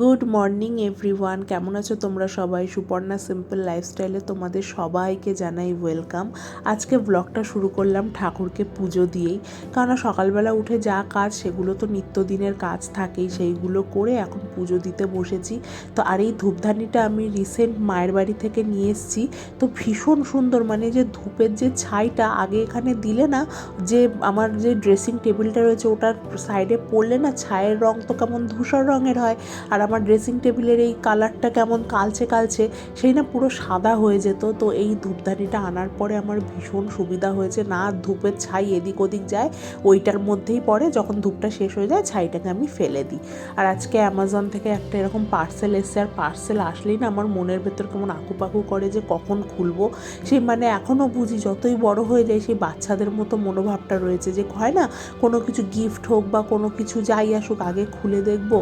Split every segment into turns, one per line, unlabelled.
Good morning everyone. কেমন আছো তোমরা সবাই? সুপর্ণা সিম্পল লাইফস্টাইলে তোমাদের সবাইকে জানাই ওয়েলকাম। আজকে ব্লগটা শুরু করলাম ঠাকুরকে পুজো দিয়েই। কারণ সকালবেলা উঠে যা কাজ, সেগুলো তো নিত্যদিনের কাজ থাকেই। সেইগুলো করে এখন পুজো দিতে বসেছি। তো আর এই ধূপধানিটা আমি রিসেন্ট মায়ের বাড়ি থেকে নিয়ে এসেছি। তো ভীষণ সুন্দর মানে যে ধূপের যে ছাইটা আগে এখানে দিলে না, যে আমার যে ড্রেসিং টেবিলটা রয়েছে, ওটার সাইডে পড়লে না ছায়ের রং তো কেমন ধূসর রঙের হয়। আর আমার ড্রেসিং টেবিলের এই কালারটা কেমন কালচে কালচে, সেই না পুরো সাদা হয়ে যেত। তো এই ধূপদানিটা আনার পরে আমার ভীষণ সুবিধা হয়েছে। না ধূপের ছাই এদিক ওদিক যায়, ওইটার মধ্যেই পড়ে। যখন ধূপটা শেষ হয়ে যায়, ছাইটাকে আমি ফেলে দিই। আর আজকে অ্যামাজন থেকে একটা এরকম পার্সেল এসছে। আর পার্সেল আসলেই না আমার মনের ভেতর কেমন আঁকুপাকু করে যে কখন খুলবো। সেই মানে এখনও বুঝি যতই বড় হয়ে যায় সেই বাচ্চাদের মতো মনোভাবটা রয়েছে যে হয় না, কোনো কিছু গিফট হোক বা কোনো কিছু যাই আসুক, আগে খুলে দেখব।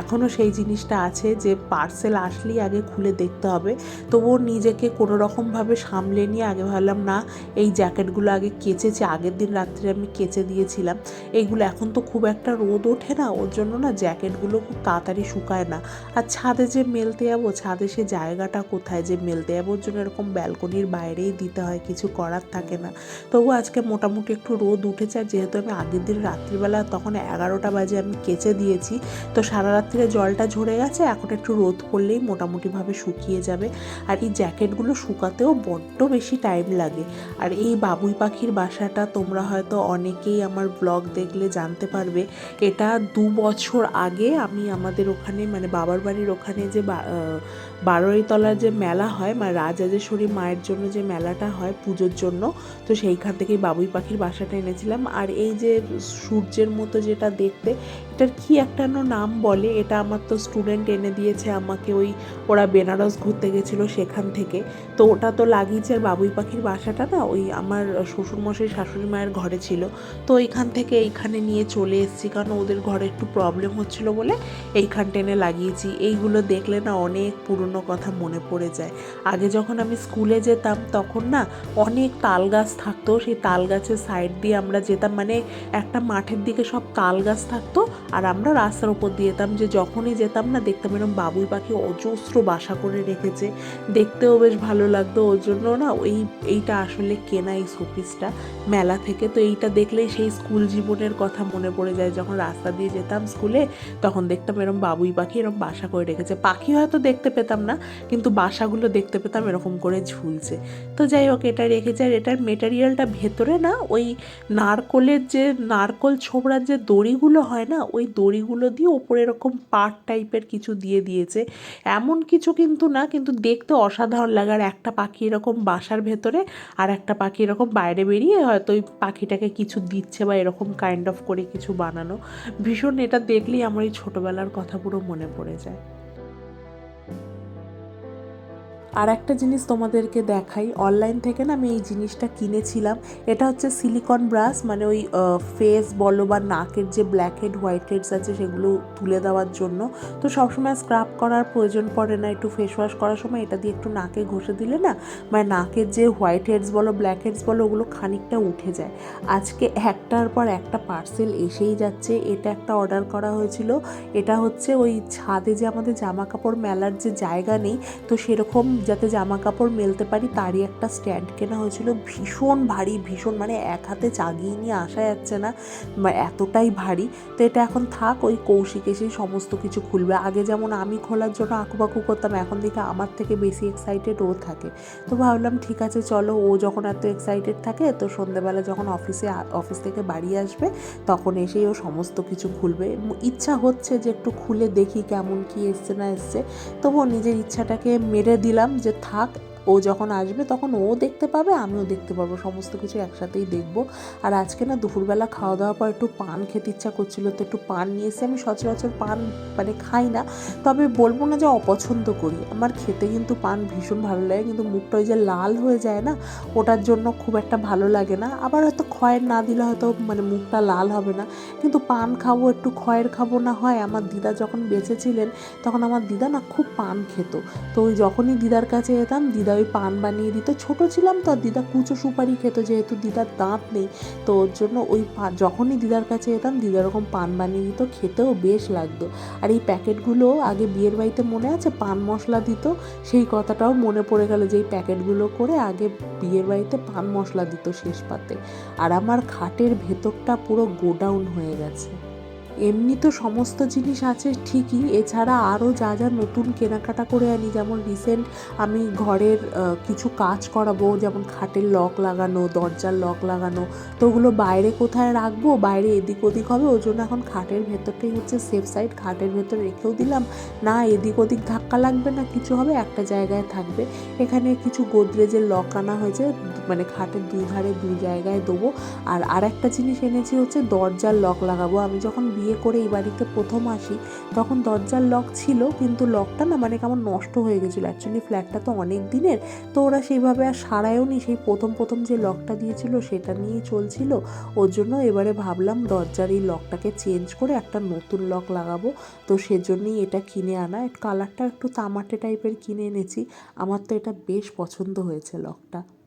এখনও সেই জিনিসটা আছে যে পার্সেল আসলেই আগে খুলে দেখতে হবে। তবুও নিজেকে কোনো রকমভাবে সামলে নিয়ে আগে ভাবলাম, না, এই জ্যাকেটগুলো আগে কেচেছি আগের দিন রাত্রে আমি কেচে দিয়েছিলাম এইগুলো এখন তো খুব একটা রোদ ওঠে না, ওর জন্য না জ্যাকেটগুলো খুব তাড়াতাড়ি শুকায় না। আর ছাদে যে মেলতে যাব, ছাদে সে জায়গাটা কোথায় যে মেলতে যাব, ওর জন্য এরকম ব্যালকনির বাইরেই দিতে হয়, কিছু করার থাকে না। তবু আজকে মোটামুটি একটু রোদ উঠেছে, আর যেহেতু আমি আগের দিন রাত্রিবেলা তখন এগারোটা বাজে আমি কেচে দিয়েছি, তো সারা রাত্রিরে জলটা ঝরে গেছে এখন একটু রোদ করলেই মোটামুটিভাবে শুকিয়ে যাবে। আর এই জ্যাকেটগুলো শুকাতেও বড্ড বেশি টাইম লাগে। আর এই বাবুই পাখির বাসাটা তোমরা হয়তো অনেকেই আমার ব্লগ দেখলে জানতে পারবে। এটা দু বছর আগে আমি আমাদের ওখানে মানে বাবার বাড়ির ওখানে যে বা- আহ, বারোই তলার যে মেলা হয় মানে রাজাজেশ্বরী মায়ের জন্য যে মেলাটা হয় পুজোর জন্য তো সেইখান থেকেই বাবুই পাখির বাসাটা এনেছিলাম। আর এই যে সূর্যের মতো যেটা দেখতে এটার কি একটা নাম বলে? এটা আমার তো স্টুডেন্ট এনে দিয়েছে, আমাকে ওই ওরা বেনারস ঘুরতে গেছিল সেখান থেকে। তো ওটা তো লাগিয়েছে আর বাবুই পাখির বাসাটা না, ওই আমার শ্বশুরমশাই, শাশুড়ি মায়ের ঘরে ছিল। তো এইখান থেকে এইখানে নিয়ে চলে এসেছি, কারণ ওদের ঘরে একটু প্রবলেম হচ্ছিল বলে এইখান টেনে লাগিয়েছি। এইগুলো দেখলে না অনেক পুরনো কথা মনে পড়ে যায়। আগে যখন আমি স্কুলে যেতাম, তখন না অনেক তাল গাছ থাকতো, সেই তাল গাছের সাইড দিয়ে আমরা যেতাম মানে একটা মাঠের দিকে সব তাল গাছ থাকতো, আর আমরা রাস্তার উপর দিয়ে যেতাম যে যখনই যেতাম না, দেখতাম এরকম বাবুই পাখি অজস্র বাসা করে রেখেছে। দেখতেও বেশ ভালো লাগতো ওর জন্য। না ওই এইটা আসলে কেনা এই শোপিসটা। মেলা থেকে তো এইটা দেখলেই সেই স্কুল জীবনের কথা মনে পড়ে যায়। যখন রাস্তা দিয়ে যেতাম স্কুলে, তখন দেখতাম এরকম বাবুই পাখি এরকম বাসা করে রেখেছে। পাখি হয়তো দেখতে পেতাম না, কিন্তু বাসাগুলো দেখতে পেতাম এরকম করে ঝুলছে। তো যাই হোক, এটা রেখেছে আর এটার মেটেরিয়ালটা ভেতরে না, ওই নারকলের যে, নারকল ছোবড়ার যে দড়িগুলো হয় না, ওই দড়িগুলো দিয়ে ওপরে এরকম পাট টাইপের কিছু দিয়ে দিয়েছে। এমন কিছু কিন্তু না, কিন্তু দেখতে অসাধারণ লাগে আর একটা পাখি এরকম বাসার ভেতরে আর একটা পাখি এরকম বাইরে বেরিয়ে হয়তো ওই পাখিটাকে কিছু দিচ্ছে বা এরকম কাইন্ড অফ করে কিছু বানানো। ভীষণ এটা দেখলেই আমার এই ছোটোবেলার কথা পুরো মনে পড়ে যায়। আর একটা জিনিস তোমাদেরকে দেখাই অনলাইন থেকে না আমি এই জিনিসটা কিনেছিলাম, এটা হচ্ছে সিলিকন ব্রাশ মানে ওই ফেস বলো বা নাকের যে ব্ল্যাক হেড হোয়াইট হেডস আছে সেগুলো তুলে দেওয়ার জন্য। তো সবসময় স্ক্রাব করার প্রয়োজন পড়ে না, একটু ফেস ওয়াশ করার সময়, এটা দিয়ে একটু নাকে ঘষে দিলে না মানে নাকের যে হোয়াইট হেডস বলো ব্ল্যাক হেডস বলো, ওগুলো খানিকটা উঠে যায়। আজকে একটার পর একটা পার্সেল এসেই যাচ্ছে, এটা একটা অর্ডার করা হয়েছিল, এটা হচ্ছে ওই ছাদে যে আমাদের জামা কাপড় মেলার যে জায়গা নেই, তো সেরকম যাতে জামা কাপড় মেলতে পারি, তারই একটা স্ট্যান্ড কেনা হয়েছিল। ভীষণ ভারী, ভীষণ মানে এক হাতে চাগিয়ে নিয়ে আসা যাচ্ছে না এতটাই ভারী। তো এটা এখন থাক, ওই কৌশিক এসেই সমস্ত কিছু খুলবে। আগে যেমন আমি খোলার জন্য আঁকুপাকু করতাম, এখন দেখে আমার থেকে বেশি এক্সাইটেড ও থাকে। তো ভাবলাম, ঠিক আছে, চলো, ও যখন এত এক্সাইটেড থাকে, তো সন্ধেবেলা যখন অফিসে অফিস থেকে বাড়ি আসবে, তখন এসেই ও সমস্ত কিছু খুলবে। ইচ্ছা হচ্ছে যে একটু খুলে দেখি কেমন কি এসছে না এসছে। তবুও নিজের ইচ্ছাটাকে মেরে দিলাম। যে থাক ও যখন আসবে তখন ও দেখতে পাবে, আমিও দেখতে পারব সমস্ত কিছু একসাথেই দেখব। আর আজকে না দুপুরবেলা খাওয়া দাওয়ার পর একটু পান খেতে ইচ্ছা করছিল, তো একটু পান নিয়ে এসে আমি সচরাচর পান মানে খাই না। তবে বলব না যে অপছন্দ করি। আমার খেতে কিন্তু পান ভীষণ ভালো লাগে, কিন্তু মুখটা ওই যে লাল হয়ে যায় না, ওটার জন্য খুব একটা ভালো লাগে না। আবার হয়তো খয়ের না দিলে হয়তো মানে মুখটা লাল হবে না। কিন্তু পান খাব, একটু খয়ের খাব না হয়। আমার দিদা যখন বেঁচে ছিলেন, তখন আমার দিদা না খুব পান খেত। তো ওই যখনই দিদার কাছে যেতাম, দিদা ওই পান বানিয়ে দিত। ছোট ছিলাম তো দিদা কুচো সুপারি খেত, যেহেতু দিদার দাঁত নেই, তো ওর জন্য ওই যখনই দিদার কাছে যেতাম, দিদা এরকম পান বানিয়ে দিত, খেতেও বেশ লাগতো। আর এই প্যাকেটগুলো আগে বিয়ের বাড়িতে মনে আছে? পান মশলা দিত, সেই কথাটাও মনে পড়ে গেল যে এই প্যাকেটগুলো করে আগে বিয়ের বাড়িতে পান মশলা দিত শেষ পাতে। আর আমার খাটের ভেতরটা পুরো গোডাউন হয়ে গেছে। এমনি তো সমস্ত জিনিস আছে ঠিকই, এছাড়া আরও যা যা নতুন কেনাকাটা করে আনি, যেমন রিসেন্ট আমি ঘরের কিছু কাজ করাবো, যেমন খাটের লক লাগানো, দরজার লক লাগানো, তো ওগুলো বাইরে কোথায় রাখব? বাইরে এদিক ওদিক হবে, ওই জন্য এখন খাটের ভেতরটাই হচ্ছে সেফ সাইড খাটের ভেতর রেখেও দিলাম। না, এদিক ওদিক ধাক্কা লাগবে না, কিছু হবে, একটা জায়গায় থাকবে। এখানে কিছু গোদরেজের লক আনা হয়েছে মানে খাটের দুই ধারে দুই জায়গায় দেবো। আর আর একটা জিনিস এনেছি হচ্ছে দরজার লক লাগাবো। আমি যখন বিয়ে করে এই বাড়িতে প্রথম আসি, তখন দরজার লক ছিল, কিন্তু লকটা না মানে কেমন নষ্ট হয়ে গেছিল। অ্যাকচুয়ালি ফ্ল্যাটটা তো অনেক দিনের, তো ওরা সেইভাবে আর সারায়ও নি। সেই প্রথম প্রথম যে লকটা দিয়েছিল, সেটা নিয়ে চলছিল। ওর জন্য এবারে ভাবলাম দরজার এই লকটাকে চেঞ্জ করে একটা নতুন লক লাগাবো। তো সেজন্যই এটা কিনে আনা। কালারটা একটু তামাটে টাইপের কিনে এনেছি। আমার তো এটা বেশ পছন্দ হয়েছে লকটা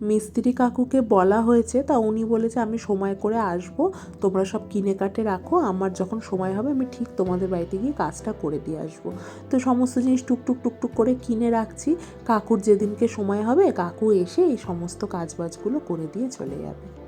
মিস্ত্রি কাকুকে বলা হয়েছে, তা উনি বলেছে, আমি সময় করে আসব, তোমরা সব কিনে কাটে রাখো, আমার যখন সময় হবে, আমি ঠিক তোমাদের বাড়িতে গিয়ে কাজটা করে দিয়ে আসব। তো সমস্ত জিনিস টুকটুক টুকটুক করে কিনে রাখছি। কাকুর যেদিনকে সময় হবে, কাকু এসে এই সমস্ত কাজবাজগুলো করে দিয়ে চলে যাবে।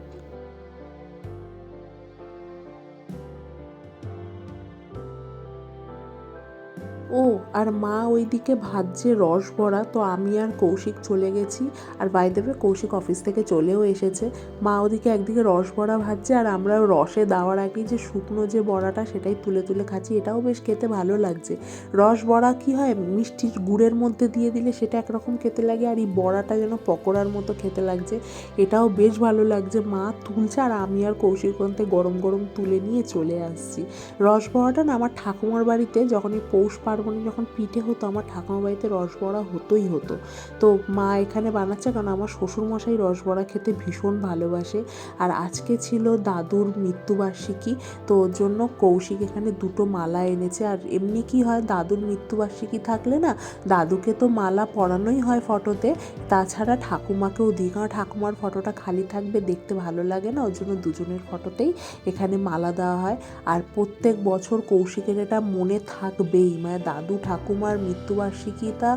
ও, আর মা ওইদিকে ভাজছে রস বড়া তো আমি আর কৌশিক চলে গেছি। আর বাই দেবে কৌশিক অফিস থেকে চলেও এসেছে। মা ওদিকে একদিকে রস বড়া ভাজছে, আর আমরা রসে দেওয়ার আগে যে শুকনো যে বড়াটা সেটাই তুলে তুলে খাচ্ছি, এটাও বেশ খেতে ভালো লাগছে। রস বড়া কি হয় মিষ্টি গুড়ের মধ্যে দিয়ে দিলে সেটা একরকম খেতে লাগে, আর এই বড়াটা যেন পকোড়ার মতো খেতে লাগছে, এটাও বেশ ভালো লাগছে। মা তুলছে, আর আমি আর কৌশিক ওখান গরম গরম তুলে নিয়ে চলে আসছি। রস বড়াটা না আমার ঠাকুমার বাড়িতে যখন এই পৌষ পার্বণে যখন পিঠে হতো, আমার ঠাকুমা বাড়িতে রস বড়া হতোই হতো। তো মা এখানে বানাচ্ছে কারণ আমার শ্বশুরমশাই রস বড়া খেতে ভীষণ ভালোবাসে। আর আজকে ছিল দাদুর মৃত্যুবার্ষিকী, তো ওর জন্য কৌশিক এখানে দুটো মালা এনেছে। আর এমনি কি হয়, দাদুর মৃত্যুবার্ষিকী থাকলে না, দাদুকে তো মালা পরানোই হয় ফটোতে। তাছাড়া ঠাকুমাকেও দিই, কারণ ঠাকুমার ফটোটা খালি থাকবে, দেখতে ভালো লাগে না। ওর জন্য দুজনের ফটোতেই এখানে মালা দেওয়া হয়। আর প্রত্যেক বছর কৌশিকের এটা মনে থাকবেই মানে দাদু ঠাকুমার মৃত্যুবার্ষিকীটা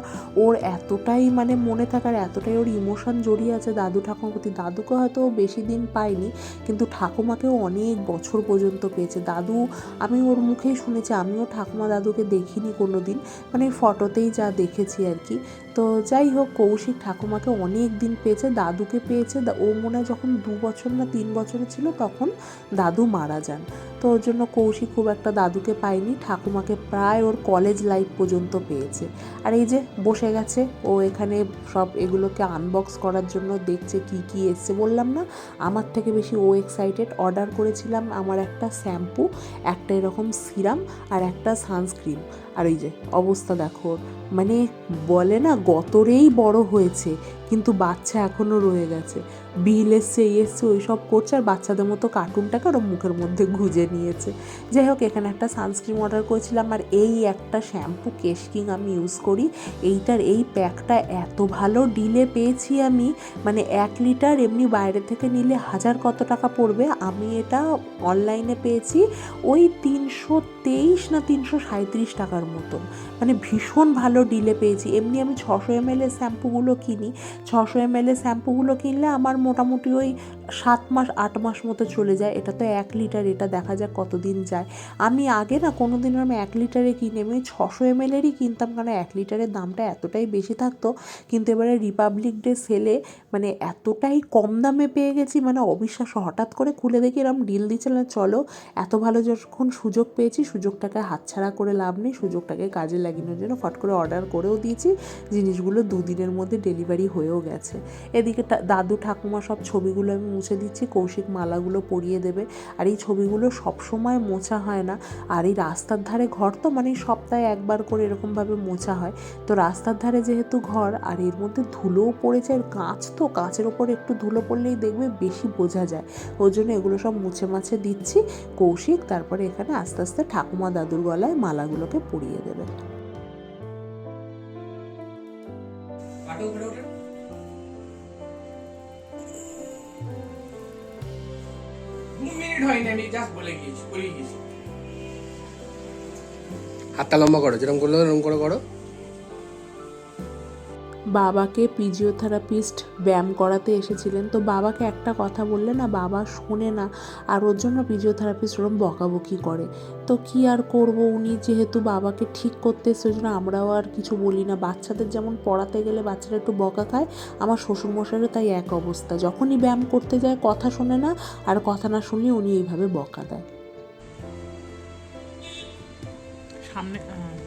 ওর এতটাই মানে মনে থাকার, এতটাই ওর ইমোশন জড়িয়ে আছে দাদু ঠাকুমার প্রতি। দাদুকে হয়তো বেশি দিন পায়নি, কিন্তু ঠাকুমাকেও অনেক বছর পর্যন্ত পেয়েছে। দাদু, আমি ওর মুখেই শুনেছি, আমিও ঠাকুমা দাদুকে দেখিনি কোনো দিন মানে ফটোতেই যা দেখেছি আর কি। তো যাই হোক, কৌশিক ঠাকুমাকে অনেক দিন পেয়েছে, দাদুকে পেয়েছে, ও মনে যখন দু বছর না তিন বছরের ছিল তখন দাদু মারা যান। তো ওর জন্য কৌশিক খুব একটা দাদুকে পায়নি, ঠাকুমাকে প্রায় ওর কলেজ লাইফ পর্যন্ত পেয়েছে। আর এই যে বসে গেছে, ও এখানে সব এগুলোকে আনবক্স করার জন্য দেখছে কি কি এসছে। বললাম না, আমার থেকে বেশি ও এক্সাইটেড অর্ডার করেছিলাম আমার একটা শ্যাম্পু, একটা এরকম সিরাম আর একটা সানস্ক্রিন আর এই যে অবস্থা দেখো মানে বলে না গতরেই বড় হয়েছে, কিন্তু বাচ্চা এখনও রয়ে গেছে। বিল এসছে এই এসছে ওই সব করছে, আর বাচ্চাদের মতো কার্টুনটাকে ওরা মুখের মধ্যে গুজে নিয়েছে। যাই হোক, এখানে একটা সানস্ক্রিন অর্ডার করেছিলাম, আর এই একটা শ্যাম্পু কেশ কিং আমি ইউজ করি। এইটার এই প্যাকটা এত ভালো ডিলে পেয়েছি আমি মানে এক লিটার এমনি বাইরে থেকে নিলে হাজার কত টাকা পড়বে? আমি এটা অনলাইনে পেয়েছি, ওই তিনশো তেইশ না তিনশো সাঁত্রিশ টাকার মতন মানে ভীষণ ভালো ডিলে পেয়েছি। এমনি আমি ছশো এম এল এর শ্যাম্পুগুলো কিনি। ছশো এম এল এর শ্যাম্পুগুলো কিনলে আমার মোটামুটি ওই সাত মাস, আট মাস মতো চলে যায়। এটা তো এক লিটার, এটা দেখা যাক কতদিন যায়। আমি আগে না কোনো দিন আমি এক লিটারে কিনে, আমি ছশো এম এলেরই কিনতাম, কারণ এক লিটারের দামটা এতটাই বেশি থাকতো। কিন্তু এবারে রিপাবলিক ডে সেলে মানে এতটাই কম দামে পেয়ে গেছি মানে অবিশ্বাস্য। হঠাৎ করে খুলে দেখি এরকম ডিল দিচ্ছে, না চলো, এত ভালো যখন সুযোগ পেয়েছি, সুযোগটাকে হাতছাড়া করে লাভ নেই, সুযোগটাকে কাজে লাগানোর জন্য ফট করে অর্ডার করেও দিয়েছি। জিনিসগুলো দুদিনের মধ্যে ডেলিভারি হয়েও গেছে। এদিকে দাদু, ঠাকুমা সব ছবিগুলো আমি মুছে দিচ্ছি, কৌশিক মালাগুলো পরিয়ে দেবে। আর এই ছবিগুলো সবসময় মোছা হয় না। আর এই রাস্তার ধারে ঘর তো মানে সপ্তাহে একবার করে এরকমভাবে মোছা হয়। তো রাস্তার ধারে যেহেতু ঘর, আর এর মধ্যে ধুলোও পড়েছে, আর কাঁচ তো, কাঁচের ওপর একটু ধুলো পড়লেই দেখবে বেশি বোঝা যায়। ওই জন্য এগুলো সব মুছে মাছে দিচ্ছি। কৌশিক তারপরে এখানে আস্তে আস্তে ঠাকুমা দাদুর গলায় মালাগুলোকে পরিয়ে দেবে।
মিনিট হয়নি, আমি জাস্ট বলে গিয়েছি বলে গিয়েছি।
হাতটা লম্বা করো, যেরকম করল এরকম করে করো।
বাবাকে ফিজিওথেরাপিস্ট ব্যায়াম করাতে এসেছিলেন। তো বাবাকে একটা কথা বললে না, বাবা শোনে না, আর ওর জন্য ফিজিওথেরাপিস্ট ওরম বকাবকি করে। তো কি আর করব? উনি যেহেতু বাবাকে ঠিক করতে এসে ওই জন্য আমরাও আর কিছু বলি না। বাচ্চাদের যেমন পড়াতে গেলে বাচ্চারা একটু বকা খায়, আমার শ্বশুরমশাইয়েরও তাই এক অবস্থা। যখনই ব্যায়াম করতে যায়, কথা শোনে না, আর কথা না শুনলে উনি এইভাবে বকা দেয়।
সামনে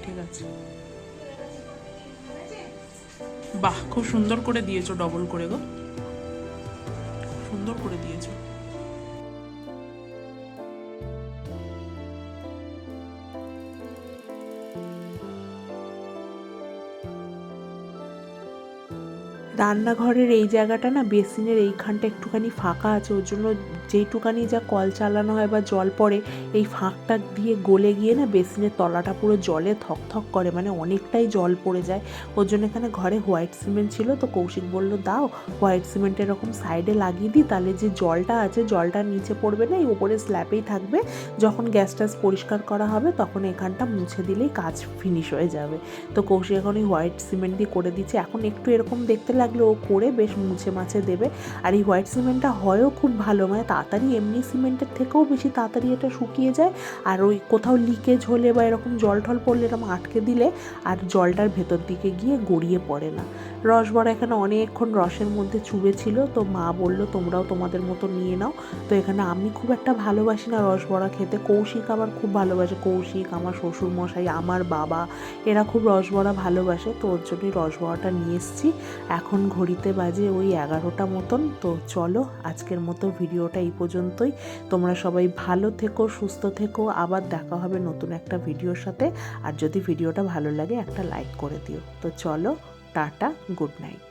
ঠিক আছে। বাহ, খুব সুন্দর করে দিয়েছ ডবল করে গো। সুন্দর করে দিয়েছ।
রান্নাঘরের এই জায়গাটা না, বেসিনের এইখানটা একটুখানি ফাঁকা আছে, ওর জন্য যেইটুকানি যা কল চালানো হয় বা জল পড়ে, এই ফাঁকটা দিয়ে গলে গিয়ে না বেসিনের তলাটা পুরো জলে থকথক করে মানে অনেকটাই জল পড়ে যায়। ওর জন্য এখানে ঘরে হোয়াইট সিমেন্ট ছিল, তো কৌশিক বলল, দাও, হোয়াইট সিমেন্ট এরকম সাইডে লাগিয়ে দিই, তাহলে যে জলটা আছে, জলটা নিচে পড়বে না, এই ওপরে স্ল্যাপেই থাকবে। যখন গ্যাস ট্যাস পরিষ্কার করা হবে, তখন এখানটা মুছে দিলেই কাজ ফিনিশ হয়ে যাবে। তো কৌশিক এখন এই হোয়াইট সিমেন্ট দিয়ে করে দিচ্ছে। এখন একটু এরকম দেখতে লাগলে, ও করে বেশ মুছে মাছে দেবে। আর এই হোয়াইট সিমেন্টটা হয়ও খুব ভালো মানে তাড়াতাড়ি এমনি সিমেন্টের থেকেও বেশি তাড়াতাড়ি এটা শুকিয়ে যায়। আর ওই কোথাও লিকেজ হলে বা এরকম জল টল পড়লে এরকম আটকে দিলে আর জলটার ভেতর দিকে গিয়ে গড়িয়ে পড়ে না। রস বড়া এখানে অনেকক্ষণ রসের মধ্যে চুবে ছিল তো মা বলল, তোমরাও তোমাদের মতো নিয়ে নাও। তো এখানে আমি খুব একটা ভালোবাসি না রস বড়া খেতে। কৌশিক আমার খুব ভালোবাসে। কৌশিক, আমার শ্বশুর মশাই আমার বাবা, এরা খুব রস বড়া ভালোবাসে। তো ওর জন্যই রস বড়াটা নিয়ে এসেছি। এখন ঘড়িতে বাজে ওই এগারোটা মতন। তো চলো আজকের মতো ভিডিওটা এই পর্যন্তই। তোমরা সবাই ভালো থেকো, সুস্থ থেকো। আবার দেখা হবে নতুন একটা ভিডিওর সাথে। আর যদি ভিডিওটা ভালো লাগে, একটা লাইক করে দিও। তো চলো, টাটা গুড নাইট